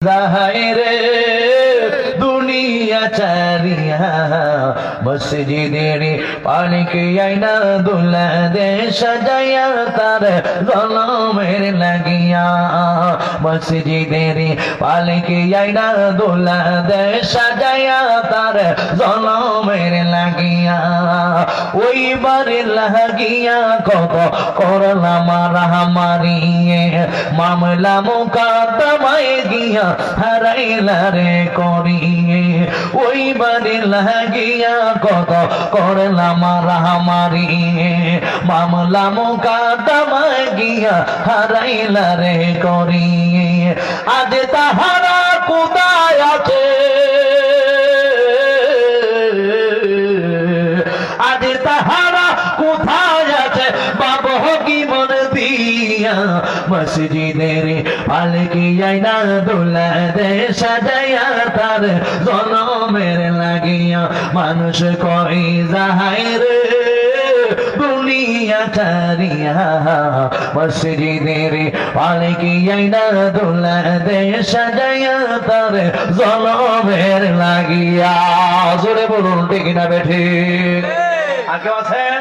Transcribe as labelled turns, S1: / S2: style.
S1: রে দুনিয়া চারিয়া মসজিদের পানিকে আইনা দুলা দে সাজাইয়া তার গলমের লাগিয়া মসজিদের পালিকে আইনা দুলা দে সাজাইয়া তার জলমের লাগিয়া, ওই বারে লাগিয়া কত করলাম রাহামারিয়ে মামলা মোকাদ্দমায় গিয়া হারাইলা রে করিয়ে। ওই বারে লাগিয়া কত করলাম রাহামারিয়ে মামলা মোকাদ্দমায় গিয়া হারাইলা রে করিয়ে। আজ তাহারা কোথায় দিয়া মসজিদের পালকি আইনা দোলা দে সাজাইয়া তার জনমের লাগিয়া মানুষ কই যাহাই রে দুনিয়া চারিয়া মসজিদের পালকি আইনা দোলা দে সাজাইয়া তার জনমের লাগিয়া। জোরে বলুন, ঠিক না বেঠে? আগে আছেন?